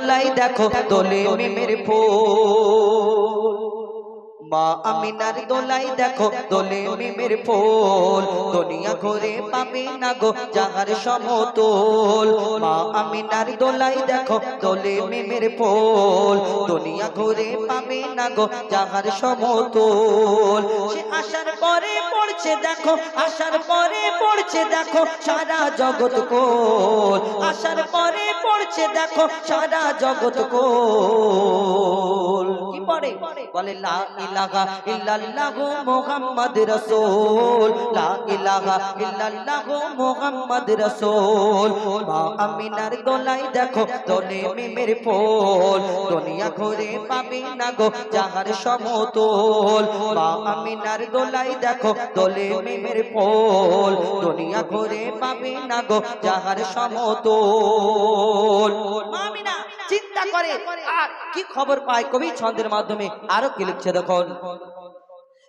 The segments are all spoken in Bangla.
লাই দেখো তোলে মেমের ফুল। মা আমিনার দোলাই দেখো, দোলে মিমের ফুল। দুনিয়া ঘুরে পাবে না গো যাহার সমতল। মা আমিনার দোলাই দেখো, দোলে মিমের ফুল। দুনিয়া ঘুরে পাবে না গো যাহার সমতল। সে আসার পরে পড়ছে দেখো, আসার পরে পড়ছে দেখো, সারা জগৎ কোল। আসার পরে পড়ছে দেখো, সারা জগৎ কোল। পড়ে। বলে, লা ইলাহা ইল্লাল্লাহু মুহাম্মদ রাসূল। লা ইলাহা ইল্লাল্লাহু মুহাম্মদ রাসূল। মা আমিনার দোলাই দেখো দোলে মিমের ফুল। দুনিয়া ঘুরে পাবে না গো, যাহার সমতল। মা আমিনার দোলাই দেখো দোলে মিমের ফুল। দুনিয়া ঘুরে পাবে না গো, যাহার সমতল। করে আর কি খবর পায় কবি ছন্দের মাধ্যমে? আরও কি লিখছে দেখুন।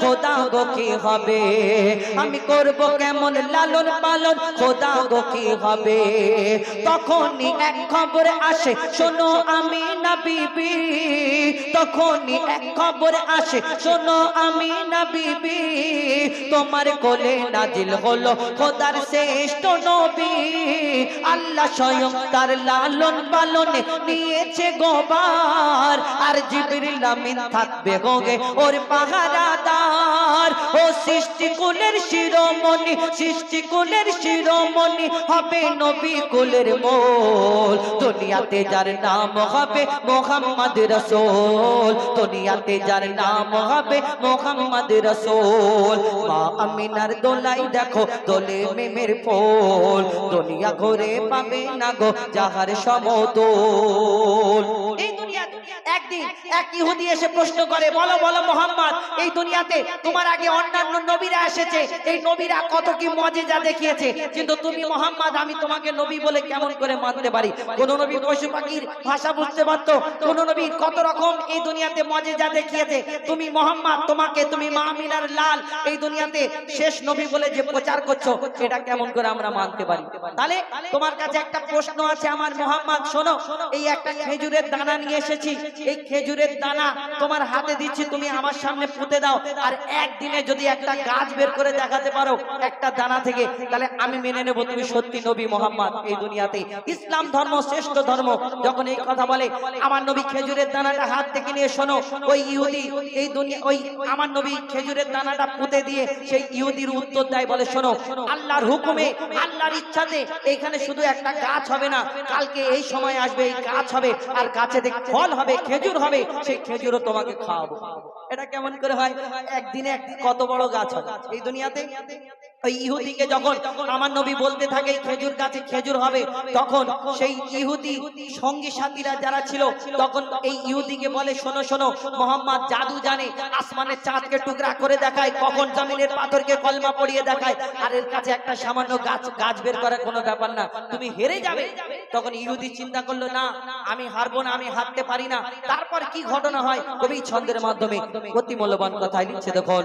খোদা গো, কি হবে? আমি করব কেমন লালন পালন? খোদা গো, কি হবে? তখনই এক খবর আসে, শোনো আমি না বিবি। তখনই এক খবর আসে, শোনো আমি না বিবি। তোমার কোলে নাজিল হলো খোদার শ্রেষ্ঠ নবী। আল্লাহ স্বয়ং তার লালন পালনে নিয়েছে গোবার। আর জিবরিল আমিন থাকবে গোগে ওর পাহারাদার। ও সৃষ্টি কুলের শিরোমণি, সৃষ্টি কুলের শিরোমণি হবে নবী কুলের মোল। দুনিয়াতে যার নাম হবে মোহাম্মদ রসুল। দুনিয়াতে যার নাম হবে মোহাম্মদ রসুল। মা আমিনার দোলাই দেখো, দোলে মেমের ফুল। দুনিয়া ঘুরে পাবে না গো যাহার সমতল। এই দুনিয়াতে একদিন এক ইহুদি এসে প্রশ্ন করে, বলো বলো মোহাম্মদ, এই দুনিয়াতে তোমার আগে অন্যান্য নবীরা এসেছে, এই নবীরা কত কি মজেজা দেখিয়েছে, কিন্তু তুমি মোহাম্মদ, আমি তোমাকে নবী বলে কেমন করে মানতে পারি? কোন নবী পশু পাখির ভাষা বুঝতে পারতো, কোন নবী কত রকম এই দুনিয়াতে মজেজা দেখিয়েছে, তুমি মোহাম্মদ, তোমাকে তুমি মাহমিনার লাল, এই দুনিয়াতে শেষ নবী বলে যে প্রচার করছ, এটা কেমন করে আমরা মানতে পারি? তাহলে তোমার কাছে একটা প্রশ্ন আছে আমার মোহাম্মদ, শোনো, এই একটা খেজুরের দানা নিয়ে এসেছি, এই খেজুরের দানা তোমার হাতে দিচ্ছি, তুমি আমার সামনে পুঁতে দাও। আর একদিনে যদি একটা গাছ বের করে দেখাতে পারো, একটা দানা থেকে, তাহলে আমি মেনে নেব তুমি সত্যি নবী মোহাম্মদ এই দুনিয়াতে। ইসলাম ধর্ম শ্রেষ্ঠ ধর্ম। যখন এই কথা বলে, আমার নবী খেজুরের দানাটা হাত থেকে নিয়ে শোনো, ওই ইহুদি, এই দুনিয়া, ওই আমার নবী খেজুরের দানাটা পুঁতে দিয়ে সেই ইহুদির উত্তর দেয়, বলে শোনো, আল্লাহর হুকুমে, আল্লাহর ইচ্ছাতে এখানে শুধু একটা গাছ হবে না, কালকে এই সময় আসবে, এই গাছ হবে, আর গাছে ফল হবে, খেজুর হবে, সেই খেজুরও তোমাকে খাওয়াবো। এটা কেমন করে হয়? একদিনে একদিন কত বড় গাছ হয়? এই দুনিয়াতে ইহুদিকে যখন আমার নবী বলতে থাকে, খেজুর গাছে খেজুর হবে, তখন সেই ইহুদি সঙ্গী সাথীরা যারা ছিল, তখন এই ইহুদিকে বলে, শোনো শোনো, মোহাম্মদ জাদু জানে, আসমানের চাঁদকে টুকরা করে দেখায়, কখন জমিনের পাথরকে কলমা পড়িয়ে দেখায়, আর এর কাছে একটা সামান্য গাছ গাছ বের করার কোনো ব্যাপার না। তুমি হেরে যাবে। তখন ইহুদি চিন্তা করল, না, আমি হারবো না, আমি হারতে পারি না। তারপর কি ঘটনা হয়? কবি ছন্দের মাধ্যমে অতি মূল্যবান লিখছে, দেখুন।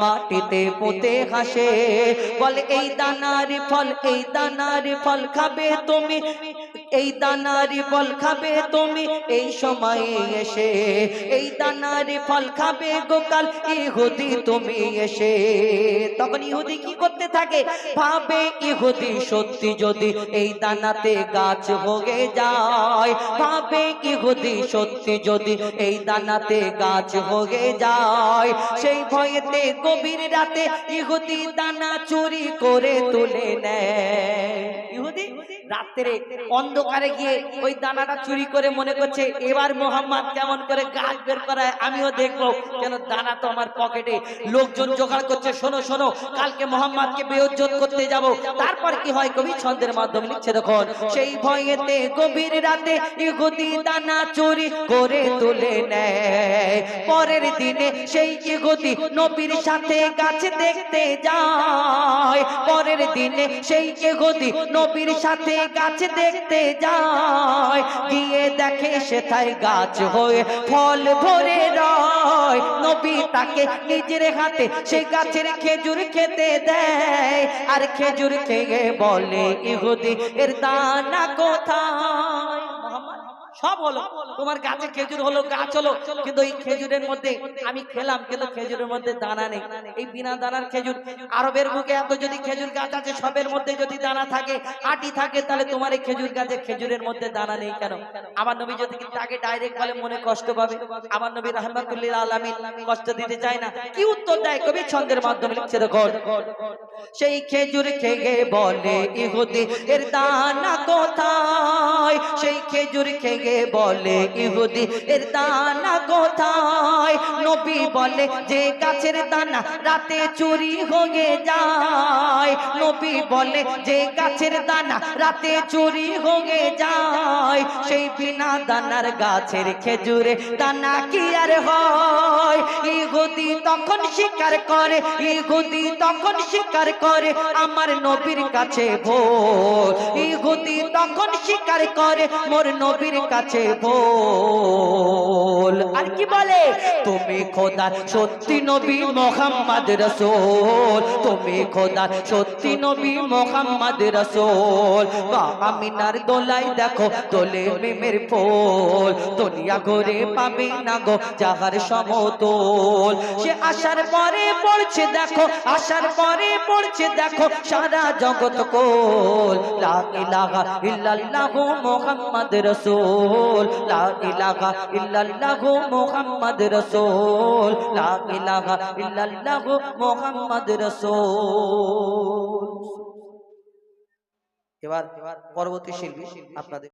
মাটিতে পোতে হাসে। বল এই দানার ফল এই দানার ফল খাবে তুমি। এই দানারি ফল খাবে তুমি এই সময়ে এসে। এই দানারি ফল খাবে গোকাল ইহুদি তুমি এসে। তখন ইহুদি কি করতে থাকে? ভাবে ইহুদি সত্যি যদি এই দানাতে গাছ হয়ে যায়। ভাবে ইহুদি সত্যি যদি এই দানাতে গাছ হয়ে যায়। সেই ভয়েতে গভীর রাতে ইহুদি দানা চুরি করে তুলে নেয়। ইহুদি? রাত্রে অন্ধকারে গিয়ে ওই দানাটা চুরি করে মনে করছে, এবার মোহাম্মদ কেমন করে গাছ বের করায়, আমিও দেখব। কেন দানা তো আমার পকেটে। লোকজন জোগাড় করছে, শোনো শোনো, কালকে মোহাম্মদকে বেউজ্জত করতে যাব। তারপর কি হয়? কবি ছন্দের মাধ্যমে লিখছে, দেখুন, সেই ভয়েতে গভীর রাতে ইহুদি দানা চুরি করে তুলে নেয়। পরের দিনে সেই ইহুদি নবীর সাথে গাছ দেখতে যায়। পরের দিনে সেই ইহুদি নবীর সাথে গাছ দেখতে যায়, গিয়ে দেখে সেথায় গাছ হয়ে ফল ধরে রয়। নবী তাকে নিজের হাতে সে গাছের খেজুর খেতে দেয়, আর খেজুর খেয়ে বলে, ইহুদি, এর দানা কোথায়? সব হলো। তোমার গাছে খেজুর হলো, গাছ হলো। কিন্তু এই খেজুরের মধ্যে আমি খেলাম, কিন্তু খেজুরের মধ্যে দানা নেই। এই বিনা দানার খেজুর, আরবের বুকে এত যদি খেজুর গাছ আছে, সবের মধ্যে যদি দানা থাকে, আটি থাকে, তাহলে তোমার এই খেজুর গাছে খেজুরের মধ্যে দানা নেই কেন? আমার নবী যদি তাকে ডাইরেক্ট বলে, মনে কষ্ট পাবে? আমার নবী রহমাতুল্লিল আলামিন কষ্ট দিতে চায় না। কি উত্তর দেয়? কবি ছন্দের মাধ্যমে লিখছে, দেখো। সেই খেজুর খেয়ে বলে, ইহুদি, এর দানা কোথায়? সেই খেজুর খেয়ে বলে, ইহুদি এর দানা কোথায়? নবী বলে, যে গাছের দানা রাতে চুরি হয়ে যায়। নবী বলে, যে গাছের দানা রাতে চুরি হয়ে যায়। সেই বিনা দানার গাছের খেজুরে দানা কি আর হয়? ইহুদি তখন স্বীকার করে, ইহুদি তখন স্বীকার করে, আমার নবীর কাছে ভোর। ইহুদি তখন স্বীকার করে, মোর নবীর কাছে ভোল আর কি বলে? তুমি খোদা, সত্যি নবী মোহাম্মদ রসুল। তুমি খোদা, সত্যি নবী মোহাম্মদ রসুল। আমিনার দোলাই দেখো, দোলে মেমের ফুল। দুনিয়া ঘুরে পাবে না গো যাহার সমতল। সে আসার পরে পড়ছে দেখো, আসার পরে পড়ছে দেখো, সারা জগৎ কোল। লা ইলাহা ইল্লাল্লাহু মুহাম্মদ রাসূল লা ইলাহা ইল্লাল্লাহু মুহাম্মদ রাসূল লা ইলাহা ইল্লাল্লাহু মুহাম্মদ এবার পরবর্তী শিল্পী আপনাদের